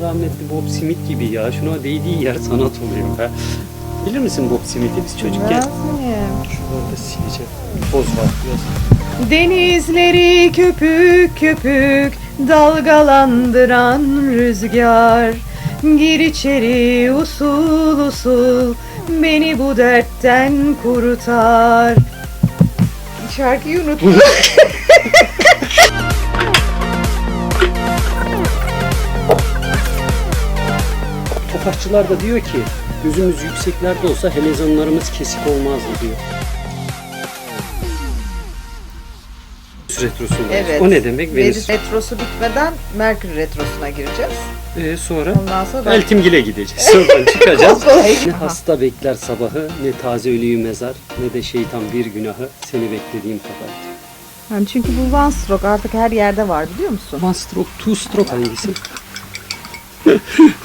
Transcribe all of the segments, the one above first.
rahmetli Bob Smith gibi ya. Şuna değdiği yer sanat oluyor ha. Bilir misin Bob Smith'i? Biz çocukken şuralarda sileceğim. Toz var biraz. Denizleri köpük köpük dalgalandıran rüzgar Gir içeri usul usul beni bu dertten kurtar Şarkıyı unuttum. Tokaççılar da diyor ki gözümüz yükseklerde olsa helezonlarımız kesik olmazdı diyor. Retrosundayız. Evet. O ne demek? Venüs. Retrosu bitmeden Merkür retrosuna gireceğiz. Ee, sonra Ondan sonra Eltimgil'e gideceğiz. Sonra çıkacağız. Ne hasta bekler sabahı, ne taze ölüyü mezar, ne de şeytan bir günahı seni beklediğim kadar. Yani çünkü bu one stroke artık her yerde var biliyor musun? One stroke, two stroke hangisi?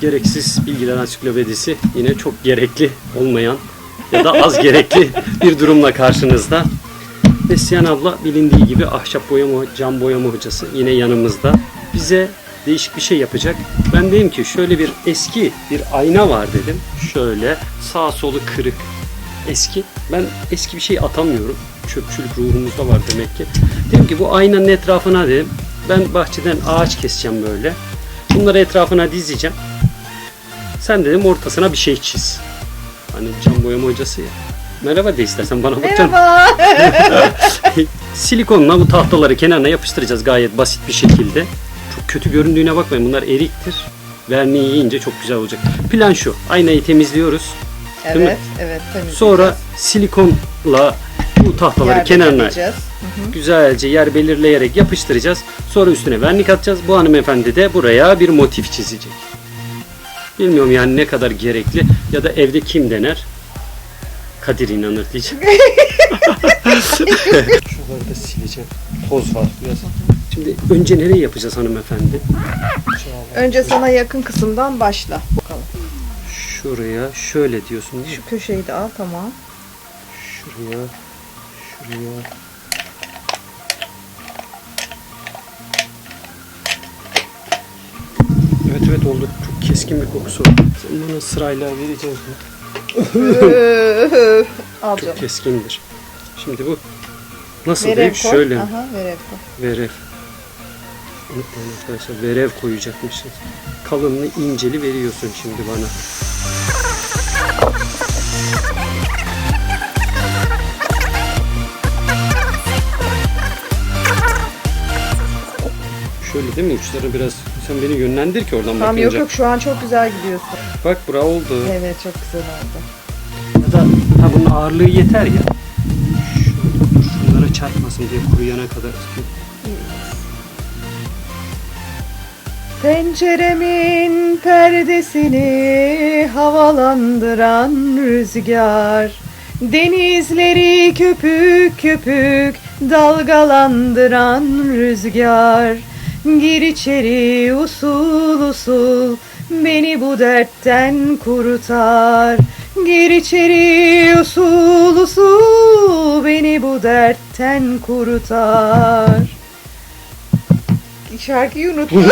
Gereksiz bilgiler ansiklopedisi yine çok gerekli olmayan ya da az gerekli bir durumla karşınızda. Neslihan abla bilindiği gibi ahşap boyama, cam boyama hocası yine yanımızda. Bize değişik bir şey yapacak. Ben dedim ki şöyle bir eski bir ayna var dedim. Şöyle sağ solu kırık. Eski. Ben eski bir şey atamıyorum. Çöpçülük ruhumuzda var demek ki. Dedim ki bu aynanın etrafına dedim. Ben bahçeden ağaç keseceğim böyle. Bunları etrafına dizeceğim. Sen dedim ortasına bir şey çiz. Hani cam boyama hocası ya. Merhaba de istersen bana bak canım. Merhaba. Silikonla bu tahtaları kenarına yapıştıracağız gayet basit bir şekilde. Çok kötü göründüğüne bakmayın bunlar eriktir. Verniği yiyince çok güzel olacak. Plan şu. Aynayı temizliyoruz. mi? evet, evet temizleyeceğiz. Sonra silikonla bu tahtaları Yer kenarına. Hı hı. güzelce yer belirleyerek yapıştıracağız. Sonra üstüne vernik atacağız. Bu hanımefendi de buraya bir motif çizecek. Bilmiyorum yani ne kadar gerekli ya da evde kim dener? Kadir inanır diyeceğim. Şuraları da sileceğim. Toz var biraz. Şimdi önce nereye yapacağız hanımefendi? Önce sana yakın kısımdan başla. Bakalım. Şuraya şöyle diyorsun değil mi? Şu köşeyi de al tamam. Şuraya, şuraya. Oldu. Çok keskin bir kokusu var. Sen bana sırayla vereceğiz mi? al Çok keskindir. Şimdi bu nasıl Verev diyeyim? koy. Şöyle Aha, verev koy. verev. Unutmayın arkadaşlar verev koyacakmışız. Kalınlı inceli veriyorsun şimdi bana. Şöyle değil mi? Uçları biraz sen beni yönlendir ki oradan Tamam bakınca. yok yok şu an çok güzel gidiyorsun. Bak bura oldu. Evet çok güzel oldu. Ya da ha bunun ağırlığı yeter ya. Şöyle dur şunlara çarpmasın diye kuruyana kadar. Penceremin perdesini havalandıran rüzgar Denizleri köpük köpük dalgalandıran rüzgar Gir içeri usul usul beni bu dertten kurtar Gir içeri usul usul beni bu dertten kurtar Şarkıyı unuttum.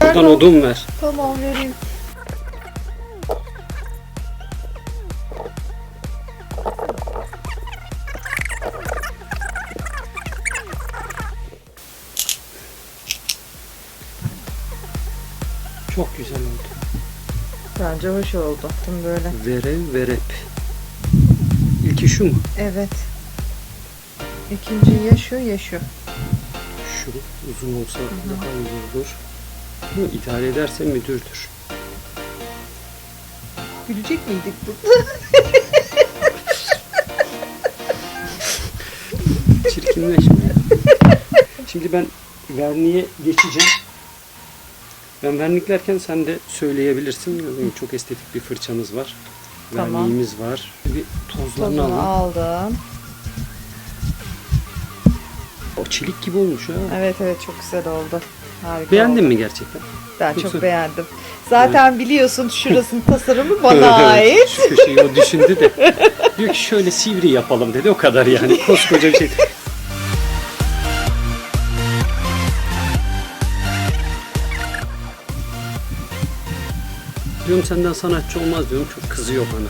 Buradan odun ver. tamam vereyim. Çok güzel oldu. Bence hoş oldu. Şimdi böyle. Verev verep. İlki şu mu? Evet. İkinci ya şu ya şu. Şu uzun olsa daha iyi olur. Bunu idare ederse müdürdür. Gülecek miydik burada? Çirkinleşme. Şimdi ben verniğe geçeceğim. Ben verniklerken sen de söyleyebilirsin. Çok estetik bir fırçamız var. Tamam. Verniğimiz var. Bir tozlarını Tozunu alalım. aldım. O çelik gibi olmuş ha. Evet evet çok güzel oldu. Harika Beğendin oldu. mi gerçekten? Ben Yoksa- çok beğendim. Zaten biliyorsun şurasının tasarımı bana ait. Şu köşeyi o düşündü de. Diyor ki şöyle sivri yapalım dedi o kadar yani. Koskoca bir şey. Diyorum senden sanatçı olmaz diyorum. Çok kızıyor bana.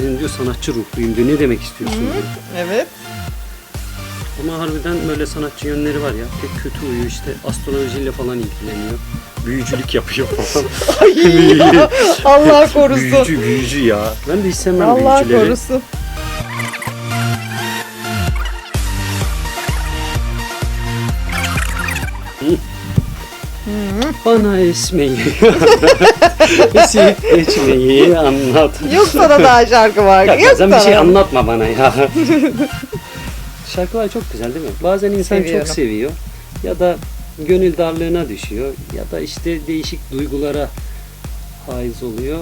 Benim diyor sanatçı ruhluyum diyor. Ne demek istiyorsun diyor. Evet. Ama harbiden böyle sanatçı yönleri var ya. Pek kötü uyuyor işte astrolojiyle falan ilgileniyor. Büyücülük yapıyor falan. Ay, Allah korusun. büyücü büyücü ya. Ben de hiç sevmem Allah büyücüleri. korusun. Bana esmeyi, esip geçmeyi anlat. Yok sana daha şarkı var. Ya Yok bazen bir şey anlatma bana ya. Şarkılar çok güzel değil mi? Bazen insan Seviyorum. çok seviyor ya da gönül darlığına düşüyor ya da işte değişik duygulara haiz oluyor.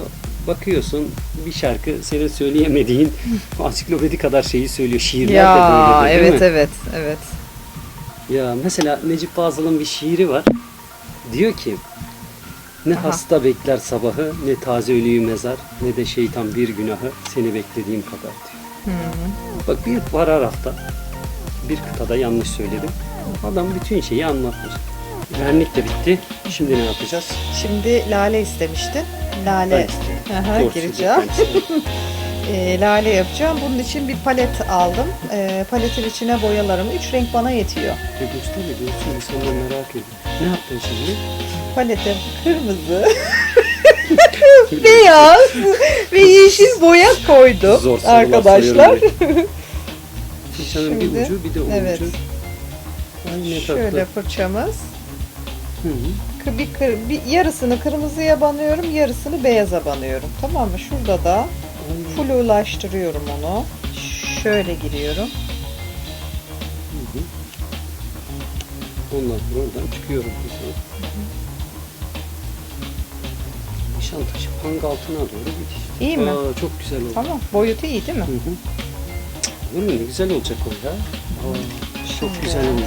Bakıyorsun bir şarkı senin söyleyemediğin ansiklopedi kadar şeyi söylüyor. Şiirler de Ya böyledir değil evet mi? evet evet. Ya mesela Necip Fazıl'ın bir şiiri var. Diyor ki ne Aha. hasta bekler sabahı, ne taze ölüyü mezar, ne de şeytan bir günahı seni beklediğim kadar diyor. Bak bir paragrafta bir kıtada yanlış söyledim. Adam bütün şeyi anlatmış. Vernik de bitti. Şimdi ne yapacağız? Şimdi lale istemiştin. Lale. Ben. Aha, gireceğim. Ee, lale yapacağım. Bunun için bir palet aldım. Ee, paletin içine boyalarım. Üç renk bana yetiyor. E göster de görsün insanlar merak ediyor. Ne yaptın şimdi? Paletim kırmızı, beyaz ve yeşil boya koydum Zor soru arkadaşlar. İnsanın bir Şimdi, ucu bir de o evet. ucu. Ay ne Şöyle tatlı. fırçamız. Hı hı. Kı- Bir, kır- bir yarısını kırmızıya banıyorum, yarısını beyaza banıyorum. Tamam mı? Şurada da Ay. flulaştırıyorum onu. Şöyle giriyorum. Ondan oradan çıkıyorum. Nişantaşı pang altına doğru bitiş. İyi mi? Aa, çok güzel oldu. Tamam. Boyutu iyi değil mi? Hı hı. Değil mi? Ne güzel olacak o ya. Aa, çok Şimdi. güzel oldu.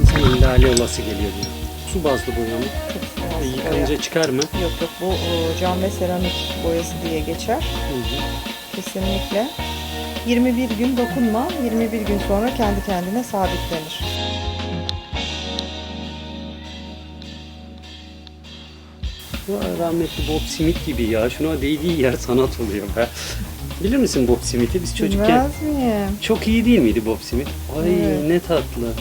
İnsanın lale olası geliyor diyor. Su bazlı boya mı? Çok E, boya. Yıkanınca çıkar mı? Yok yok bu e, cam ve seramik boyası diye geçer. Hı hı. Kesinlikle. 21 gün dokunma. 21 gün sonra kendi kendine sabitlenir. Bu rahmetli Bob Smith gibi ya. Şuna değdiği yer sanat oluyor be. Bilir misin Bob Smith'i? Biz çocukken Bilmez çok iyi değil miydi Bob Smith? Ay Evet. ne tatlı.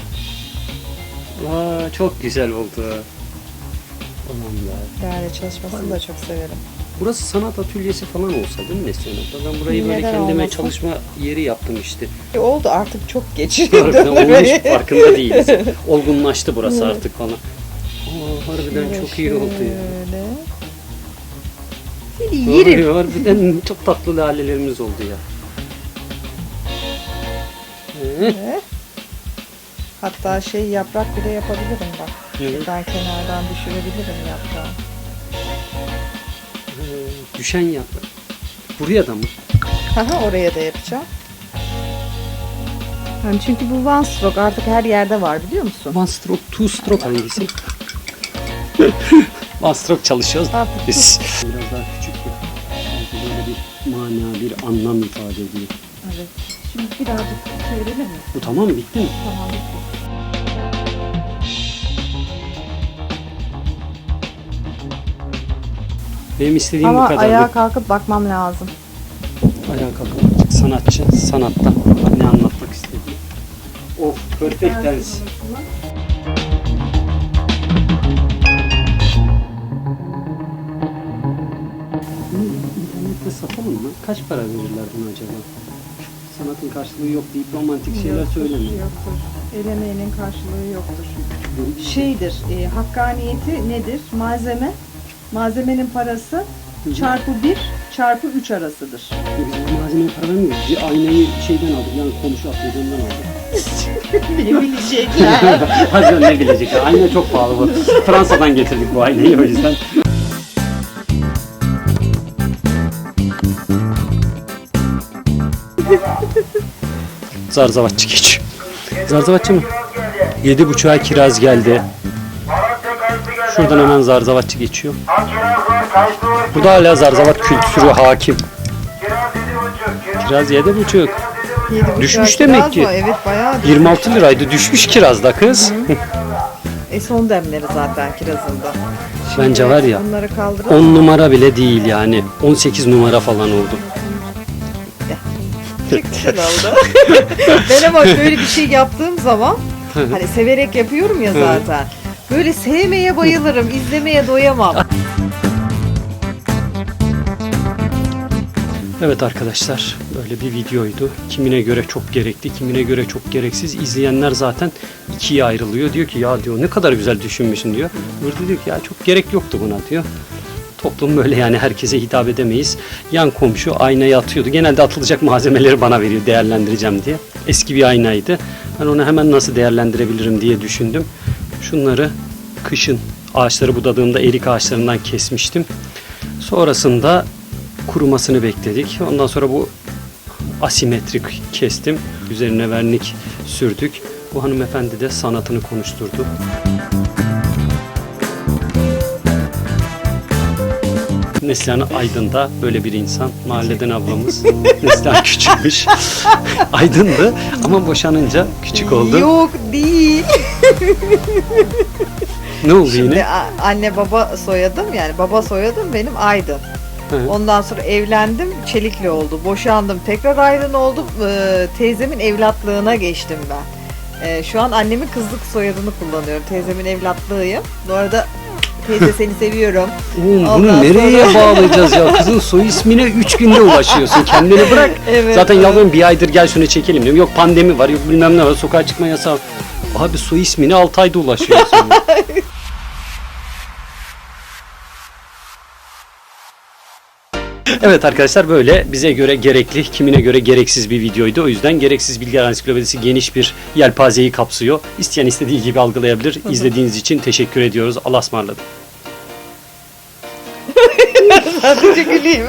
Aa, çok güzel oldu. Aman be. Lale çalışmasını da çok severim. Burası sanat atölyesi falan olsa değil mi Neslihan abla? Ben burayı böyle Neden kendime olmasın? çalışma yeri yaptım işte. E, oldu artık çok geç. Harbiden onun hiç Dönmeyi. farkında değiliz. Olgunlaştı burası artık falan. Aa, harbiden Şöyle çok iyi oldu ya. Seni yerim. Ay, harbiden çok tatlı lalelerimiz oldu ya. Hatta şey yaprak bile yapabilirim bak. Evet. Şuradan kenardan düşürebilirim yaprağı. e, düşen yaprak. Buraya da mı? Aha oraya da yapacağım. Yani çünkü bu one stroke artık her yerde var biliyor musun? One stroke, two stroke hangisi? One stroke çalışıyoruz. Artık Biz. Biraz daha küçük bir. Sanki böyle bir mana, bir anlam ifade ediyor. Evet. Şimdi birazcık çevirelim mi? Bu tamam mı? Bitti mi? Tamam bitti. Benim istediğim bu Ama kadar. ayağa kalkıp bakmam lazım. Ayağa kalkıp sanatçı, sanattan ne anlatmak istediği. Of, perfect dance. İnternette satalım mı? Kaç para verirler buna acaba? Sanatın karşılığı yok deyip romantik şeyler Yoktur, söyleme. Yoktur. El emeğinin karşılığı yoktur. Şeydir, e, hakkaniyeti nedir? Malzeme, malzemenin parası çarpı 1 çarpı 3 arasıdır. Biz malzemeye para vermiyoruz. Bir aynayı şeyden aldık yani komşu atladığından aldık. ne bilecekler. Hadi ne bilecek ya. Ayna çok pahalı bu. Fransa'dan getirdik bu aynayı o yüzden. Zarzavatçı geç. Zarzavatçı mı? Yedi buçuğa kiraz geldi. Şuradan hemen zarzavatçı geçiyor. Burada hala zarzavat kültürü hakim. Kiraz yedi buçuk. Düşmüş demek ki. Evet bayağı. düşmüş. 26 liraydı. Düşmüş kirazda kız. E son demleri zaten kirazında. Bence var ya Bunları kaldıralım. 10 numara bile değil yani. 18 numara falan oldu. Güzel oldu. ben ama şöyle bir şey yaptığım zaman hani severek yapıyorum ya zaten. Böyle sevmeye bayılırım, izlemeye doyamam. Evet arkadaşlar böyle bir videoydu. Kimine göre çok gerekli, kimine göre çok gereksiz. İzleyenler zaten ikiye ayrılıyor. Diyor ki ya diyor ne kadar güzel düşünmüşsün diyor. Burada diyor ki ya çok gerek yoktu buna diyor. Toplum böyle yani herkese hitap edemeyiz. Yan komşu aynaya atıyordu. Genelde atılacak malzemeleri bana veriyor değerlendireceğim diye. Eski bir aynaydı. Ben onu hemen nasıl değerlendirebilirim diye düşündüm. Şunları kışın ağaçları budadığımda erik ağaçlarından kesmiştim. Sonrasında kurumasını bekledik. Ondan sonra bu asimetrik kestim. Üzerine vernik sürdük. Bu hanımefendi de sanatını konuşturdu. Neslihan Aydın da böyle bir insan. Mahalleden ablamız. Neslihan küçükmüş. Aydın'dı ama boşanınca küçük oldu. Yok değil. Ne oldu Şimdi yine? anne baba soyadım yani baba soyadım benim Aydın. Evet. Ondan sonra evlendim Çelikli oldu. Boşandım tekrar Aydın oldum. Ee, teyzemin evlatlığına geçtim ben. Ee, şu an annemin kızlık soyadını kullanıyorum. Teyzemin evlatlığıyım. Bu arada teyze seni seviyorum. Oğlum bunu Ondan nereye sonra- bağlayacağız ya? Kızın soy ismine 3 günde ulaşıyorsun. Kendini bırak. Evet, Zaten evet. yalvarıyorum bir aydır gel şunu çekelim diyorum. Yok pandemi var, yok bilmem ne var, sokağa çıkma yasağı. Abi soy ismine 6 ayda ulaşıyorsun. Evet arkadaşlar böyle bize göre gerekli, kimine göre gereksiz bir videoydu. O yüzden gereksiz bilgiler ansiklopedisi geniş bir yelpazeyi kapsıyor. İsteyen istediği gibi algılayabilir. İzlediğiniz için teşekkür ediyoruz. Allah'a ısmarladık. Sadece güleyim.